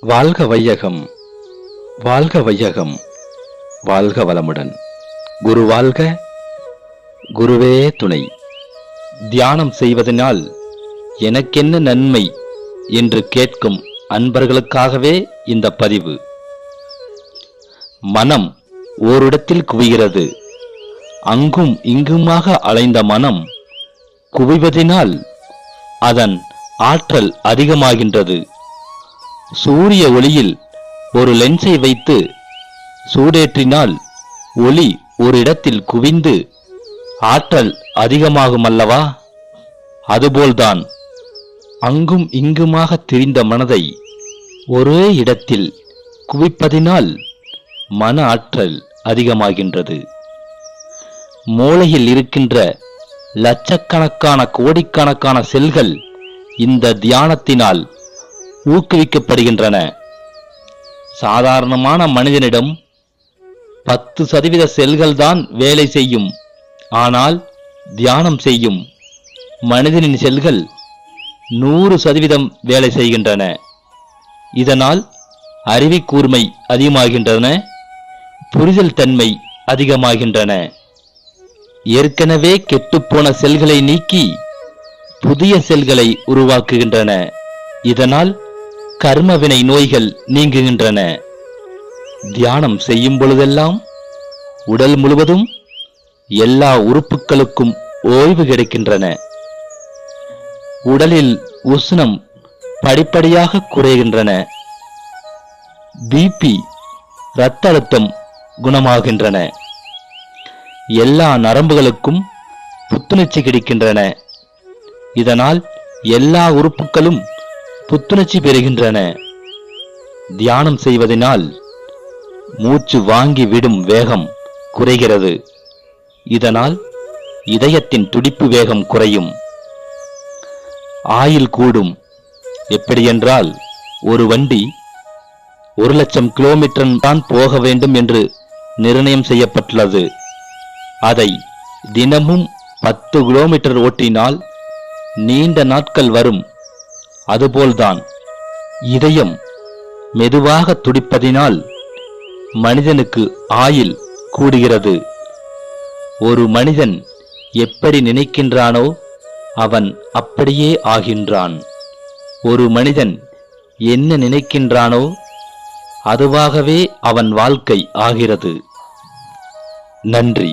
வாழ்க வையகம் வாழ்க வையகம் வாழ்க வளமுடன். குரு வாழ்க குருவே துணை. தியானம் செய்வதனால் எனக்கென்ன நன்மை என்று கேட்கும் அன்பர்களுக்காகவே இந்த பதிவு. மனம் ஓரிடத்தில் குவிகிறது. அங்கும் இங்குமாக அலைந்த மனம் குவிவதினால் அதன் ஆற்றல் அதிகமாகின்றது. சூரிய ஒளியில் ஒரு லென்ஸை வைத்து சூடேற்றினால் ஒளி ஒரு இடத்தில் குவிந்து ஆற்றல் அதிகமாகும் அல்லவா அதுபோல்தான். அங்கும் இங்குமாக திரிந்த மனதை ஒரே இடத்தில் குவிப்பதினால் மன ஆற்றல் அதிகமாகின்றது. மூளையில் இருக்கின்ற லட்சக்கணக்கான கோடிக்கணக்கான செல்கள் இந்த தியானத்தினால் ஊக்குவிக்கப்படுகின்றன. சாதாரணமான மனிதனிடம் பத்து சதவீத செல்கள் தான் வேலை செய்யும். ஆனால் தியானம் செய்யும் மனிதனின் செல்கள் நூறு சதவீதம் வேலை செய்கின்றன. இதனால் அறிவிக்கூர்மை அதிகமாகின்றன புரிதல் தன்மை அதிகமாகின்றன. ஏற்கனவே கெட்டுப்போன செல்களை நீக்கி புதிய செல்களை உருவாக்குகின்றன. இதனால் கர்மவினை நோய்கள் நீங்குகின்றன. தியானம் செய்யும் பொழுதெல்லாம் உடல் முழுவதும் எல்லா உறுப்புகளுக்கும் ஓய்வு கிடைக்கின்றன. உடலில் உஷ்ணம் படிப்படியாக குறைகின்றன. பிபி இரத்த அழுத்தம் குணமாகின்றன. எல்லா நரம்புகளுக்கும் புத்துணர்ச்சி கிடைக்கின்றன. இதனால் எல்லா உறுப்புகளும் புத்துணர்ச்சி பெறுகின்றன. தியானம் செய்வதனால் மூச்சு வாங்கி விடும் வேகம் குறைகிறது. இதனால் இதயத்தின் துடிப்பு வேகம் குறையும். ஆயில் கூடும். எப்படியென்றால் ஒரு வண்டி ஒரு லட்சம் கிலோமீட்டர் தான் போக வேண்டும் என்று நிர்ணயம் செய்யப்பட்டுள்ளது. அதை தினமும் பத்து கிலோமீட்டர் ஓட்டினால் நீண்ட நாட்கள் வரும். அதுபோல்தான். இதயம் மெதுவாக துடிப்பதினால் மனிதனுக்கு ஆயில் கூடுகிறது. ஒரு மனிதன் எப்படி நினைக்கின்றானோ அவன் அப்படியே ஆகின்றான். ஒரு மனிதன் என்ன நினைக்கின்றானோ அதுவாகவே அவன் வாழ்க்கை ஆகிறது. நன்றி.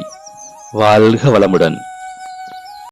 வாழ்க வளமுடன்.